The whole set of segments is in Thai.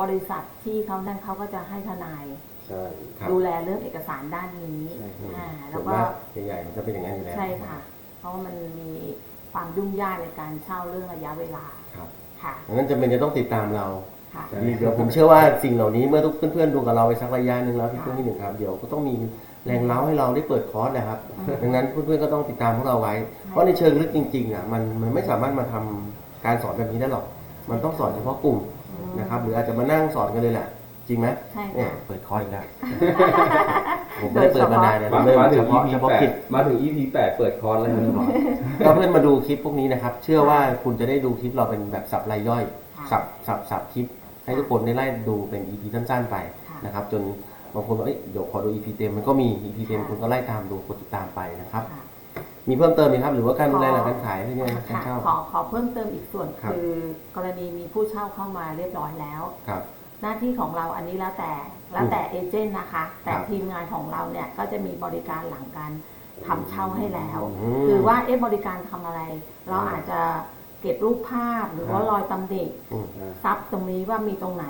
บริษัทที่เขานั่นเขาก็จะให้ทนาย ใช่ครับ ดูแลเรื่องเอกสารด้านนี้ใช่ครับอ่าส่แล้ววนก็มากใหญ่ๆมันจะเป็นอย่างนั้นอยู่แล้วใช่ค่ะ เพราะว่ามันมีความยุ่งยากในการเช่าเรื่องระยะเวลาครับค่ะดังนั้นจำเป็นจะต้องติดตามเราค่ะเดี๋ยวผมเชื่อว่าสิ่งเหล่านี้เมื่อทุกเพื่อนๆดูกับเราไปสักระยะหนึ่งแล้วพี่ค่ะ เพื่อนที่หนึ่งครับเดี๋ยวก็ต้องมีแรงเล้าให้เราได้เปิดคอร์สนะครับอืมดังนั้นเพื่อนๆก็ต้องติดตามพวกเราไว้ เพราะในเชิงลึกจริงๆอะมันมันไม่สามารถมาทำการสอนแบบนี้ได้หรอก มันต้องสอนเฉพาะกลุ่มอืม นะครับหรืออาจจะมานั่งสอนกันเลยแหละจริงไหมใช่เนี่ยค่ะเปิดคอร์สอีกแล้วผมไม่ได้เปิดมานานนะมาเริ่มมาถึเฉงพาะ EP เฉพาะแปกิดจมาถึง EP แปดเปิดคอร์สแล้วครับก็เพื่อนมาดูคลิปพวกนี้นะครับ เชื่อว่าคุณจะได้ดูคลิปเราเป็นแบบสับรายย่อยค่ะสับสับสับคลิป ให้ทุกคนได้ไล่ดูเป็น EP สั้นๆไปค่ะนะครับ จนบางคนบอกเอ้ยเดี๋ยวขอดู EP เต็มมันก็มี EP เต็มค่ะคุณก็ไล่ตามดูกดติดตามไปนะครับค่ะ มีเพิ่มเติมไหมครับ หรือว่าการดูแลหลังขอการขายที่เนี่ยการค่ะเช่า ขอขอเพิ่มเติมอีกส่วนครับ คือกรณีมีผู้เช่าเข้ามาเรียบร้อยแล้ว ครับ หน้าที่ของเราอันนี้แล้วแต่แล้วแต่เอเจนต์นะคะ แต่ครับทีมงานของเราเนี่ยก็จะมีบริการหลังการทำเช่าให้แล้ว อืมคือว่าเอ๊ะบริการทำอะไร เราอาจจะเก็บรูปภาพหรือว่าครับ รอยตำหนิอืม ซับตรงนี้ว่ามีตรงไหน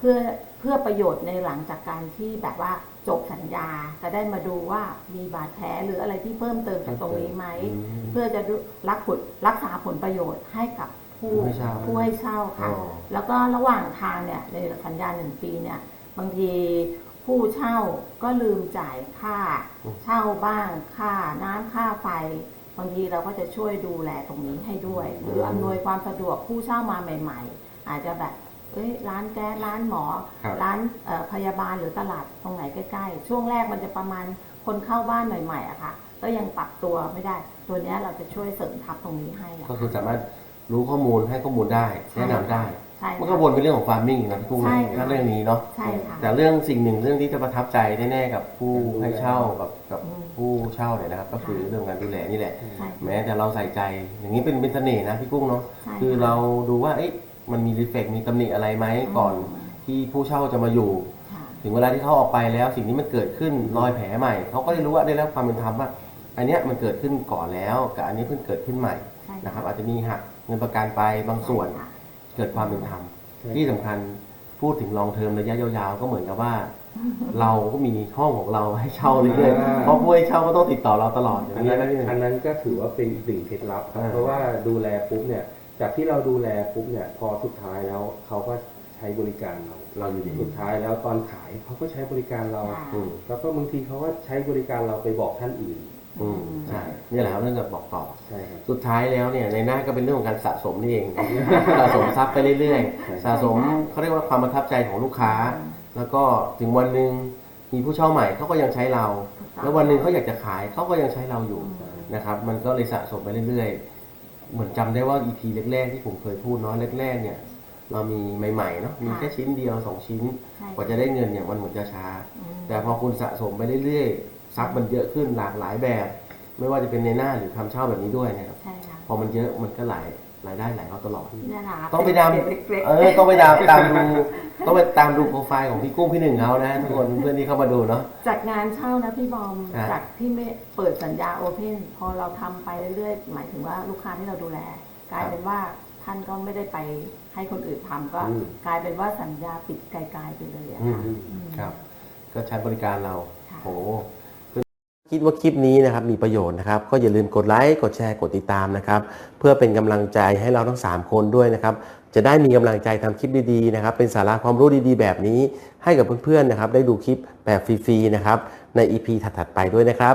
เพื่อเพื่อประโยชน์ในหลังจากการที่แบบว่าจบสัญญาจะได้มาดูว่ามีบาดแผลหรืออะไรที่เพิ่มเติมจากตรงนี้ไหมอืมเพื่อจะดูรักผลรักษาผลประโยชน์ให้กับผู้ผู้ให้เช่าผู้ให้เช่าค่ะอ๋อแล้วก็ระหว่างทางเนี่ยในสัญญาหนึ่งปีเนี่ยบางทีผู้เช่าก็ลืมจ่ายค่า เช่าบ้างค่าน้ำค่าไฟบางทีเราก็จะช่วยดูแลตรงนี้ให้ด้วย หรืออำนวยความสะดวกผู้เช่ามาใหม่ ๆ อาจจะแบบ เอ้ยร้านแก๊สร้านหมอ ครับร้านเอ่อพยาบาลหรือตลาดตรงไหนใกล้ๆ ช่วงแรกมันจะประมาณคนเข้าบ้านใหม่ๆอะค่ะ ก็ยังปรับตัวไม่ได้ ตัวเนี้ยเราจะช่วยเสริมทัพตรงนี้ให้อะก็คือสามารถรู้ข้อมูลให้ข้อมูลได้แนะนำได้ ใช่มันค่ะก็วนเป็นเรื่องของฟาร์มมิ่งนะพี่กุ้งใช่นะค่ะถ้าเรื่องนี้เนาะใช่ค่ะแต่เรื่องสิ่งหนึ่งเรื่องที่จะประทับใจแน่ๆกับผู้ให้เช่ากับกับอืม ผู้เช่าเนี่ยนะครับ ก็คือเรื่องการดูแลนี่แหละ ใช่ แม้แต่เราใส่ใจอย่างนี้เป็นเป็นเสน่ห์นะพี่กุ้งเนาะใช่คือเราดูว่าเอ๊ะ มันมีรีเฟกมีตำหนิอะไรไหมก่อนที่ผู้เช่าจะมาอยู่ค่ะถึงเวลาที่เขาออกไปแล้ว สิ่งที่มันเกิดขึ้นรอยแผลใหม่เขาก็ได้รู้ว่าได้รับความเป็นธรรมว่า อันเนี้ยมันเกิดขึ้นก่อนแล้วกับอันนี้เพิ่งเกิดขึ้นใหม่ใช่นะครับ อาจจะมีหักเงินประกันไปบางส่วนค่ะเกิดความเป็นธรรมใช่ที่สำคัญพูดถึงลองเทอมระยะยาวๆก็เหมือนกับว่า เราก็มีห้องของเราให้เช่าเรื่อยๆเพราะผู้ให้เช่าก็ต้องติดต่อเราตลอดอย่างอันนี้นั้นนะพี่หนึ่งอันนั้นก็ถือว่าเป็นอีกหนึ่งเคล็ดลับครับอ่าเพราะว่าดูแลปุ๊บเนี่ย จากที่เราดูแลปุ๊บเนี่ย พอสุดท้ายแล้วเขาก็ใช้บริการเรา เราอยู่ดีสุดท้ายแล้วตอนขายเขาก็ใช้บริการเราค่ะอืมแล้วก็บางทีเขาก็ใช้บริการเราไปบอกท่านอื่น อืมใช่นี่แหละครับเรื่องกับบอกต่อ ใช่ครับ สุดท้ายแล้วเนี่ยในหน้าก็เป็นเรื่องของการสะสมนี่เอง สะสมทรัพย์ไปเรื่อยใช่ๆสะสมเขาเรียกว่าความประทับใจของลูกค้า แล้วก็ถึงวันหนึ่งมีผู้เช่าใหม่เขาก็ยังใช้เรา แล้ววันหนึ่งเขาอยากจะขายเขาก็ยังใช้เราอยู่นะครับ มันก็เลยสะสมไปเรื่อยๆ เหมือนจำได้ว่า EP แรกๆที่ผมเคยพูดเนาะแรกๆเนี่ย เรามีใหม่ๆเนาะมีแค่ชิ้นเดียวสองชิ้นใช่กว่าจะได้เงินเนี่ยมันเหมือนจะช้าอืมแต่พอคุณสะสมไปเรื่อยๆทรัพย์มันเยอะขึ้นหลากหลายแบบ ไม่ว่าจะเป็นในหน้าหรือทำเช่าแบบนี้ด้วยเนะครับใช่ค่ะพอมันเยอะมันก็หลายรายได้ไหลเข้าตลอดเนี่ยนะคะต้องไปดามเล็กๆเออต้องไปตามตามดู ต้องไปตามดูโปรไฟล์ของพี่กุ้งพี่หนึ่งเขานะทุกคนเพื่อนที่เข้ามาดูเนาะจากงานเช่านะพี่บอมฮะจากที่ไม่เปิดสัญญาโอเพนพอเราทำไปเรื่อยๆ หมายถึงว่าลูกค้าที่เราดูแล กลายเป็นว่าท่านก็ไม่ได้ไปให้คนอื่นทำก็ อืม กลายเป็นว่าสัญญาปิดไกลๆไปเลยอะอืมค่ะ อืมครับ ก็ใช้บริการเราค่ะโอ้ คิดว่าคลิปนี้นะครับมีประโยชน์นะครับ ก็อย่าลืมกดไลค์กดแชร์กดติดตามนะครับ เพื่อเป็นกำลังใจให้เราทั้ง 3 คนด้วยนะครับ จะได้มีกำลังใจทำคลิปดีๆนะครับ เป็นสาระความรู้ดีๆ แบบนี้ให้กับเพื่อนๆนะครับ ได้ดูคลิปแบบฟรีๆนะครับใน EP ถัดๆไปด้วยนะครับ